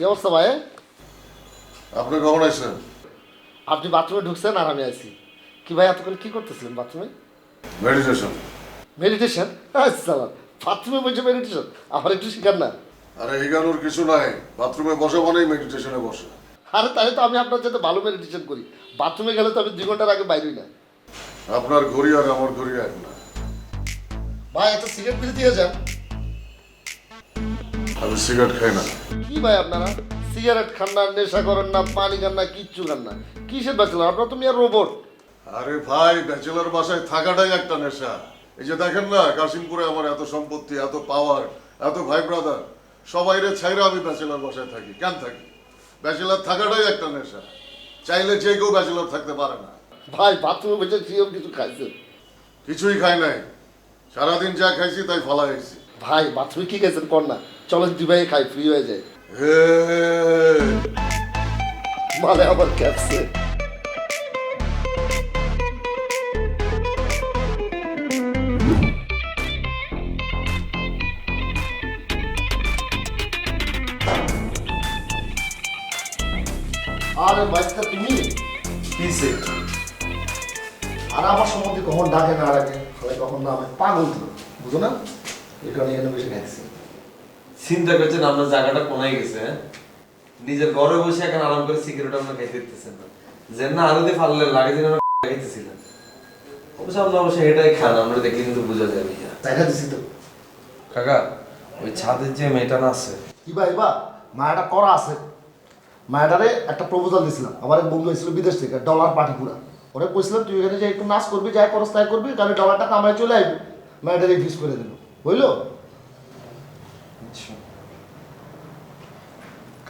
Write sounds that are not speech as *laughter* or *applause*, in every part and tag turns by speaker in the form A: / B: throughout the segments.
A: কি অবস্থা ভাই?
B: আপনি কখন আসছেন?
A: আপনি বাথরুমে ঢুকছেন আর আমি আছি কি ভাই এতক্ষণ কি করতেছিলেন বাথরুমে
B: মেডিটেশন
A: মেডিটেশন আচ্ছা বাথরুমে বসে মেডিটেশন আমার একটু শিখার না।
B: আরে এগানোর কিছু নাই। বাথরুমে বসে মানেই মেডিটেশনে বসে।
A: আরে তাহলে তো আমি আপনার সাথে ভালো মেডিটেশন করি। বাথরুমে গেলে তো আমি দুই ঘণ্টার আগে বাইরই না।
B: আপনার ঘড়ি আর আমার ঘড়ি এক না।
A: ভাই একটা সিগারেট বিল দিয়ে যান।
B: আমি সিগারেট খাই না।
A: কি ভাই আপনারা? সিগারেট খান না নেশা করেন না পানি খান না কিচ্ছু খান না। কিসের ব্যাচেলার আপনার তুমি আর রোবট
B: আরে ভাই ব্যাচেলার বাসায় থাকাটাই একটা নেশা। এই যে দেখেন না কাশিমপুরে আমার এত সম্পত্তি এত পাওয়ার এত ভাই ব্রাদার সবাই রে ছাইরা আমি ব্যাচেলার বাসায় থাকি কেন থাকি? ব্যাচেলার থাকাটাই একটা নেশা। চাইলে যে কেউ ব্যাচেলার থাকতে পারে না।
A: ভাই বাথরুমে বসে খেয়েও কিছু খাইছেন?
B: কিছুই খাই নাই। সারাদিন যা খাইছি তাই ফালা হয়েছি
A: ভাই বাথরুমে কি খাইছেন? কর না। চলেন দুই খাই ফ্রি হয়ে যায়। মানে আবার ক্যাপসে। আরে বাইকটা তুমি?
C: কিসে?
A: আর আমার সম্বন্ধে কখন ডাকে না ডাকে হয় কখন না আমি পাগল বুঝো না? এই কারণে এখানে বসে খাইছি
C: চিন্তা করছেন আপনার জায়গাটা কোনায় গেছে হ্যাঁ? নিজের ঘরে বসে এখন আরাম করে সিগারেট আপনার খাইতে দিতেছেন। না যে না আরও দিয়ে ফাললে লাগে যেন *laughs* খাইতেছিলেন। অবশ্য আমরা অবশ্য এটাই খান আমরা দেখলে কিন্তু বোঝা যাবে
A: চাইটা দিছি তো।
C: কাকা ওই ছাদের যে মেয়েটা না আছে?
A: কি ভাই বা মায়াটা করা আছে। মায়াটারে একটা প্রপোজাল দিছিলাম। আমার এক বন্ধু এসেছিল বিদেশ থেকে ডলার পার্টি পুরা। ওরে কইছিলাম তুই এখানে যে একটু নাচ করবি যাই করস তাই করবি তাহলে ডলারটা কামাই চলে আসবি মায়াটারে ফিস করে দিল। বুঝলো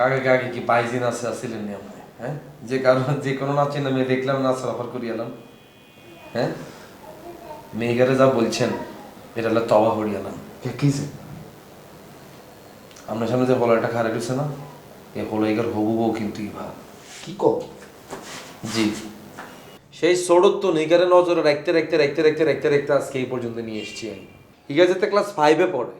C: কাকে কাকে কি বাইজিন আছে আসিলেন নি আপনি হ্যাঁ? যে কারণ যে কোনো নাচেন আমি দেখলাম নাচ অফার করি এলাম হ্যাঁ? মেয়েগারে যা বলছেন এটা হলো তবা হরি এলাম।
A: কে কিছে
C: আপনার সামনে যে হলাটা খারাপ হয়েছে না এই হলাইগার হবু বউ কিন্তু ইভা
A: কি কো
C: জি। সেই তো নিগারে নজরে রাখতে রাখতে রাখতে রাখতে রাখতে রাখতে আজকে এই পর্যন্ত নিয়ে এসেছি আমি। হিগা যেতে ক্লাস ফাইভে পড়ে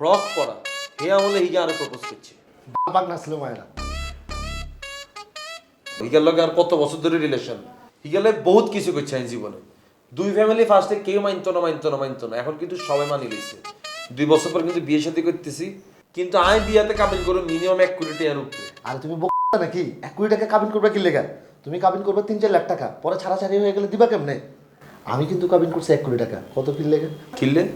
C: ফ্রক পড়া হে আমলে হিগা আরও প্রপোজ করছে।
A: মায়েরা।
C: হিগার লগে আর কত বছর ধরে রিলেশন হিগালে বহুত কিছু করছে আমি জীবনে। দুই ফ্যামিলি ফার্স্টে কেউ মানতো না মানতো না মানতো না। এখন কিন্তু সবাই মানি দুই বছর পর কিন্তু বিয়ে সাথে করতেছি। কিন্তু আমি বিয়াতে কামিল করে মিনিমাম এক কোটি টাকার উপরে
A: আর তুমি নাকি? এক কোটি টাকা কাবিন করবে কি লেগা? তুমি কাবিন করবে তিন চার লাখ টাকা। পরে ছাড়াছাড়ি হয়ে গেলে দিবা কেমনে? আমি কিন্তু কাবিন করছি এক কোটি টাকা। কত কি লেগে?
C: কিনলে?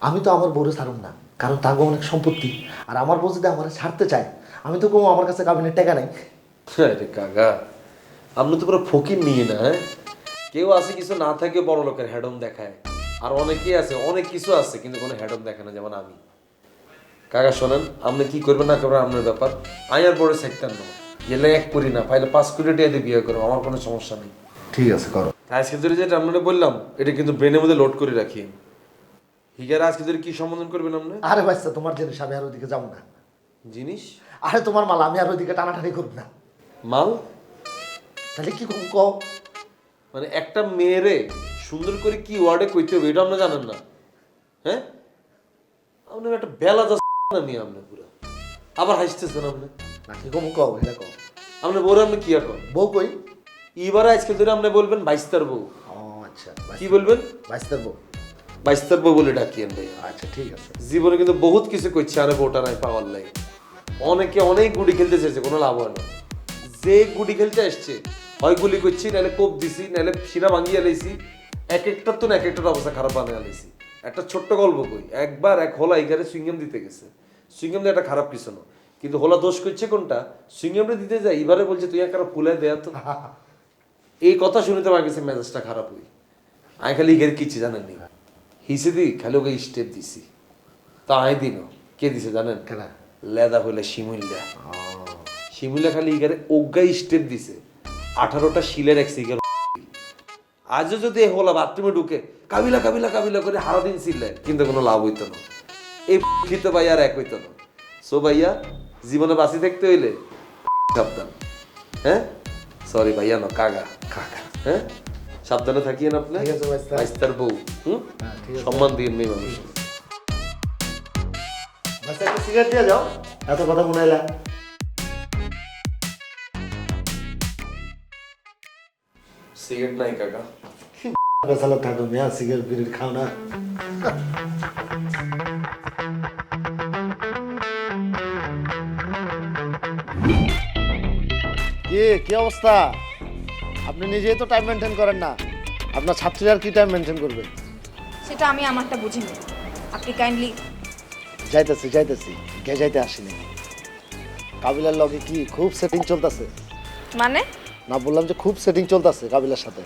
A: আমি তো আমার বউরে ছাড়ুম না। কারণ তার অনেক সম্পত্তি। আর আমার বউ যদি আমার ছাড়তে চায় আমি তো কোনো আমার কাছে কাবিনের টাকা নাই।
C: আরে কাকা আপনি তো পুরো ফকির নিয়ে না হ্যাঁ? কেউ আছে কিছু না থাকে বড় লোকের হ্যাডম দেখায়। আর অনেকেই আছে অনেক কিছু আছে কিন্তু কোনো হ্যাডম দেখায় না যেমন আমি। কাকা শোনেন আপনি কি করবেন না করবেন আপনার ব্যাপার। আমি আর বড় সেক্টর না। গেলে এক করি না পাইলে পাঁচ কোটি টাকা দিয়ে বিয়ে করব আমার কোনো সমস্যা নেই।
A: ঠিক আছে করো।
C: আজকে ধরে যেটা আপনারা বললাম এটা কিন্তু ব্রেনের মধ্যে লোড করে রাখি। হিগার আজকে ধরে কি সম্বোধন করবেন আপনি?
A: আরে বাচ্চা তোমার জিনিস আমি আর ওইদিকে যাব না।
C: জিনিস?
A: আরে তোমার মাল আমি আর ওইদিকে টানাটানি করব না।
C: মাল?
A: তাহলে কি করব কও?
C: মানে একটা মেয়েরে সুন্দর করে কি ওয়ার্ডে কইতে হবে এটা আপনি জানেন না। হ্যাঁ? আপনি একটা বেলা যা না নিয়ে আপনি পুরো। আবার হাসতেছেন আপনি।
A: না কি কমু কও এটা কও।
C: আপনি বউরে আপনি কি আর করেন
A: বউ কই?
C: এবার আজকে ধরে আপনি বলবেন বাইস্তার বউ।
A: ও আচ্ছা
C: কি বলবেন?
A: বাইশটার বউ।
C: বাইস্তার বউ বলে ডাকিয়েন ভাই
A: আচ্ছা ঠিক আছে।
C: জীবনে কিন্তু বহুত কিছু করছে আরে বউটা নাই পাওয়ার লাগে অনেকে অনেক গুটি খেলতে চেয়েছে কোনো লাভ হয় না। যে গুটি খেলতে আসছে হয় গুলি করছি নাহলে কোপ দিছি নাহলে শিরা ভাঙিয়ে লাইছি এক একটার তো না এক একটার অবস্থা খারাপ বানিয়ে লাইছি। একটা ছোট্ট গল্প কই একবার এক হোলা এখানে সুইংগাম দিতে গেছে। সুইংগাম দিয়ে একটা খারাপ কিছু না কিন্তু হোলা দোষ করছে কোনটা? সুইংগামটা দিতে যায় এবারে বলছে তুই একটা ফুলে দেয়া তো। *laughs* এই কথা শুনতে আমার গেছে মেজাজটা খারাপ হই। আমি খালি ইগের কিছু জানেন নি। হিসে দি খালি ওকে স্টেপ দিছি। তা আই দিন কে দিছে জানেন?
A: কেন?
C: লেদা হইলে শিমুল্লা শিমুল্লা খালি ইগারে অজ্ঞাই স্টেপ দিছে। আঠারোটা শিলের রাখছে ইগার আজও যদি এ হলা বাথরুমে ঢুকে কাবিলা কাবিলা কাবিলা করে হারা দিন ছিলে কিন্তু কোনো লাভ হইতো না। এই খিত ভাই আর এক হইতো না। সো ভাইয়া জীবনে বাঁচি থাকতে হইলে সাবধান। হ্যাঁ? সরি ভাইয়া না কাগা কাকা। হ্যাঁ? সাবধানে থাকিয়েন আপনি।
A: বাইস্তার
C: বউ। হুম?
A: হ্যাঁ।
C: সম্মান দিন মেয়ে মানুষ
A: ভাষা একটা সিগারেট দিয়ে যাও এত কথা মনে এলা।
C: সিগারেট নাই কাকা।
A: বেসালা থাকো মেয়া সিগারেট ফিরেট খাও না। কি কি অবস্থা? আপনি নিজেই তো টাইম মেনটেন করেন না। আপনার ছাত্রীরা কি টাইম মেনটেন করবে?
D: সেটা আমি আমারটা বুঝিনি। আপনি কাইন্ডলি
A: যাইতেছি যাইতেছি। গে যাইতে আসিনি? কাবিলার লগে কি খুব সেটিং চলতেছে?
D: মানে?
A: না বললাম যে খুব সেটিং চলতেছে কাবিলার সাথে।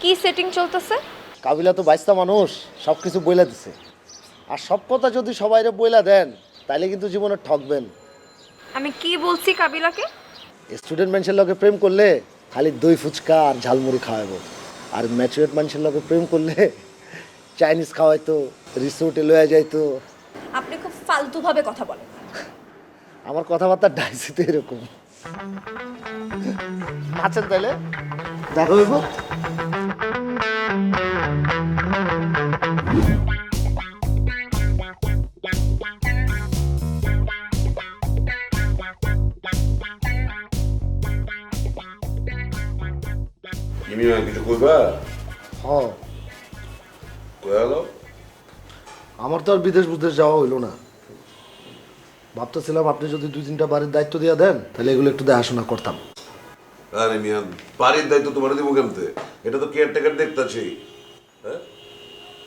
D: কি সেটিং চলতেছে?
A: কাবিলা তো বাইশটা মানুষ সব কিছু বইলা দিছে। আর সব কথা যদি সবাইরে বইলা দেন তাইলে কিন্তু জীবনে ঠকবেন।
D: আমি কি বলছি কাবিলাকে?
A: স্টুডেন্ট মানুষের লগে প্রেম করলে খালি দই ফুচকা আর ঝালমুড়ি খাওয়াবো আর ম্যাচুরেট মানুষের লগে প্রেম করলে *laughs* চাইনিজ খাওয়াইতো রিসোর্টে লয়ে যাইতো।
D: আপনি খুব ফালতুভাবে কথা বলেন।
A: আমার কথাবার্তা ডাইসিতে এরকম। আছেন তাইলে দেখো হইব।
E: তুমি কিছু কইবা?
A: হ
E: কয়ালো
A: আমার তো আর বিদেশ বিদেশ যাওয়া হইল না। ভাবতেছিলাম আপনি যদি দুই তিনটা বাড়ির দায়িত্ব দিয়ে দেন তাহলে এগুলো একটু দেখাশোনা করতাম।
E: আরে মিয়া বাড়ির দায়িত্ব তোমার দিব কেমতে এটা তো কেয়ারটেকার দেখতাছি হ্যাঁ?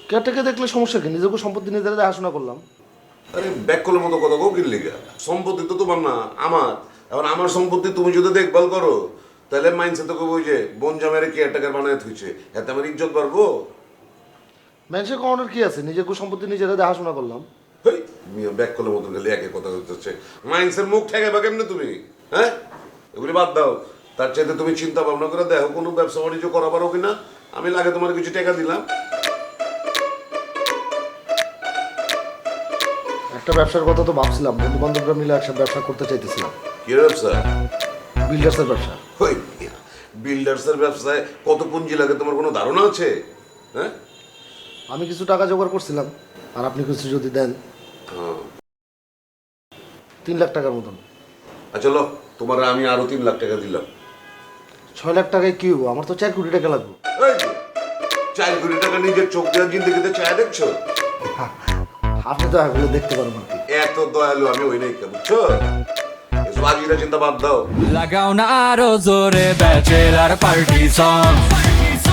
A: কেয়ারটেকে দেখলে সমস্যা কি? নিজেকে সম্পত্তি নিজেরা দেখাশোনা করলাম।
E: আরে ব্যাককলের মতো কথা কও কিনলি সম্পত্তি তো তোমার না আমার। এখন আমার সম্পত্তি তুমি যদি দেখভাল করো তাহলে মাইন্ডসে তো কইবো যে বোন জামাইরে কেয়ারটেকার বানায় থুইছে। এতে আমার ইজ্জত বাড়বো।
A: মানুষের কখনোর কি আছে? নিজেকে সম্পত্তি নিজেরা দেখাশোনা করলাম।
E: হেই, মিয়া ব্যাককলের মতো গেলে একে কথা হচ্ছে মাইন্ডসের মুখ ঠেকাইবা কেমনে তুমি? হ্যাঁ? এগুলি বাদ দাও। তার চাইতে তুমি চিন্তা ভাবনা করে দেখো কোনো ব্যবসা বাণিজ্য করা পারো কিনা। আমি লাগে তোমার কিছু টাকা দিলাম।
A: একটা ব্যবসার কথা তো ভাবছিলাম। বন্ধু বান্ধবরা মিলে একসাথে ব্যবসা করতে চাইতেছিলাম।
E: কি ব্যবসা?
A: বিল্ডার্সের ব্যবসা।
E: ওই বিল্ডার্সের ব্যবসায় কত পুঁজি লাগে তোমার কোনো ধারণা আছে? হ্যাঁ?
A: আমি কিছু টাকা জোগাড় করছিলাম আর আপনি কিছু যদি দেন।
E: হ্যাঁ।
A: তিন লাখ টাকার মতন।
E: আচ্ছা লো তোমার আমি আরও তিন লাখ টাকা দিলাম।
A: ছয় লাখ টাকায় কি হব? আমার তো চার কোটি টাকা লাগবে।
E: চার কোটি টাকা নিজের চোখ দেওয়ার জিন্দগিতে চায় দেখছ?
A: আপনি তো এগুলো দেখতে আর কি
E: এত দয়ালু আমি ওই নাই বুঝছ? চিন্তা বাদ দাও।
F: লাগাও না আরও জোরে ব্যাচেলার পার্টি সং